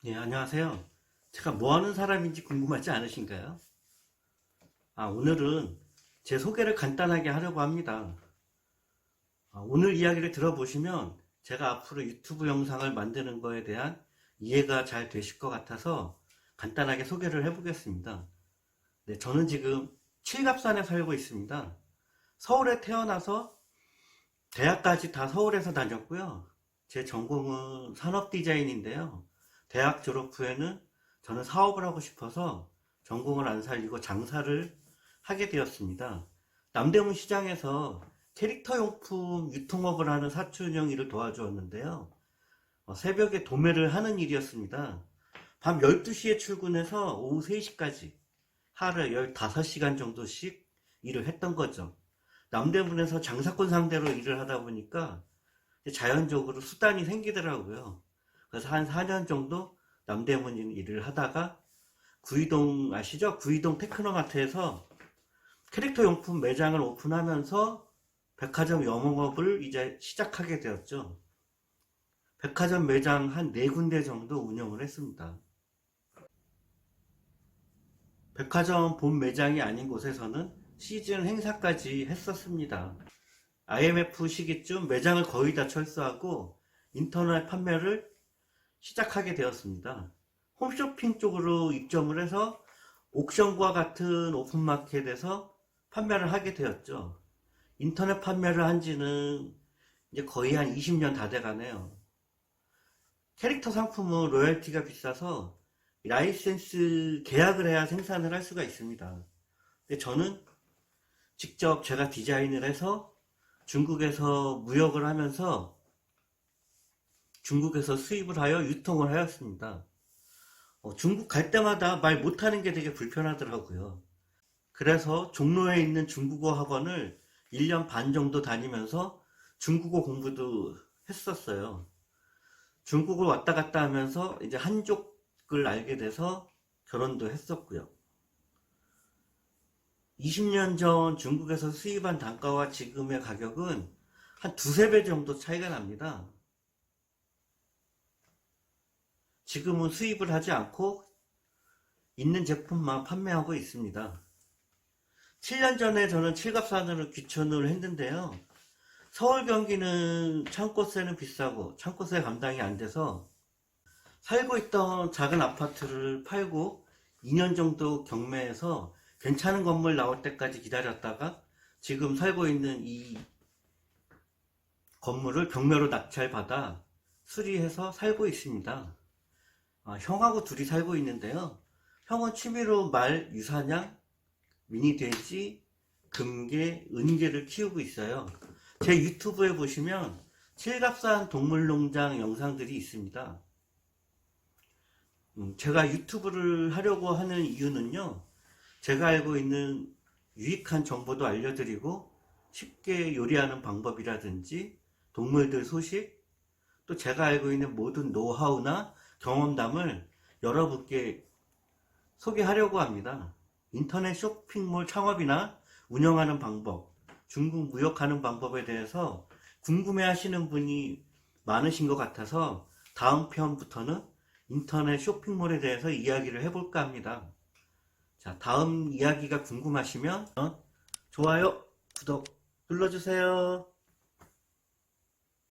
네, 안녕하세요. 제가 뭐 하는 사람인지 궁금하지 않으신가요? 아, 오늘은 제 소개를 간단하게 하려고 합니다. 아, 오늘 이야기를 들어보시면 제가 앞으로 유튜브 영상을 만드는 거에 대한 이해가 잘 되실 것 같아서 간단하게 소개를 해보겠습니다. 네, 저는 지금 칠갑산에 살고 있습니다. 서울에 태어나서 대학까지 다 서울에서 다녔고요. 제 전공은 산업 디자인인데요. 대학 졸업 후에는 저는 사업을 하고 싶어서 전공을 안 살리고 장사를 하게 되었습니다. 남대문 시장에서 캐릭터 용품 유통업을 하는 사촌 형 이를 도와주었는데요. 어, 새벽에 도매를 하는 일이었습니다. 밤 12시에 출근해서 오후 3시까지 하루에 15시간 정도씩 일을 했던 거죠. 남대문에서 장사꾼 상대로 일을 하다 보니까 자연적으로 수단이 생기더라고요. 그래서 한 4년 정도 남대문 일을 하다가 구이동 아시죠? 구이동 테크노마트에서 캐릭터 용품 매장을 오픈하면서 백화점 영업을 이제 시작하게 되었죠. 백화점 매장 한 네 군데 정도 운영을 했습니다. 백화점 본 매장이 아닌 곳에서는 시즌 행사까지 했었습니다. IMF 시기쯤 매장을 거의 다 철수하고 인터넷 판매를 시작하게 되었습니다. 홈쇼핑 쪽으로 입점을 해서 옥션과 같은 오픈마켓에서 판매를 하게 되었죠. 인터넷 판매를 한 지는 이제 거의 한 20년 다 돼가네요. 캐릭터 상품은 로열티가 비싸서 라이센스 계약을 해야 생산을 할 수가 있습니다. 근데 저는 직접 제가 디자인을 해서 중국에서 무역을 하면서 중국에서 수입을 하여 유통을 하였습니다. 어, 중국 갈 때마다 말 못하는 게 되게 불편하더라고요. 그래서 종로에 있는 중국어 학원을 1년 반 정도 다니면서 중국어 공부도 했었어요. 중국을 왔다 갔다 하면서 이제 한족을 알게 돼서 결혼도 했었고요. 20년 전 중국에서 수입한 단가와 지금의 가격은 한 두세 배 정도 차이가 납니다. 지금은 수입을 하지 않고 있는 제품만 판매하고 있습니다. 7년 전에 저는 칠갑산으로 귀촌을 했는데요. 서울 경기는 창고세는 비싸고 창고세 감당이 안 돼서 살고 있던 작은 아파트를 팔고 2년 정도 경매해서 괜찮은 건물 나올 때까지 기다렸다가 지금 살고 있는 이 건물을 경매로 낙찰받아 수리해서 살고 있습니다. 아, 형하고 둘이 살고 있는데요. 형은 취미로 말, 유사냥, 미니 돼지, 금개, 은개를 키우고 있어요. 제 유튜브에 보시면 칠갑산 동물농장 영상들이 있습니다. 음, 제가 유튜브를 하려고 하는 이유는요. 제가 알고 있는 유익한 정보도 알려드리고 쉽게 요리하는 방법이라든지 동물들 소식 또 제가 알고 있는 모든 노하우나 경험담을 여러분께 소개하려고 합니다. 인터넷 쇼핑몰 창업이나 운영하는 방법, 중국 무역하는 방법에 대해서 궁금해 하시는 분이 많으신 것 같아서 다음 편부터는 인터넷 쇼핑몰에 대해서 이야기를 해볼까 합니다. 자, 다음 이야기가 궁금하시면 좋아요, 구독 눌러주세요.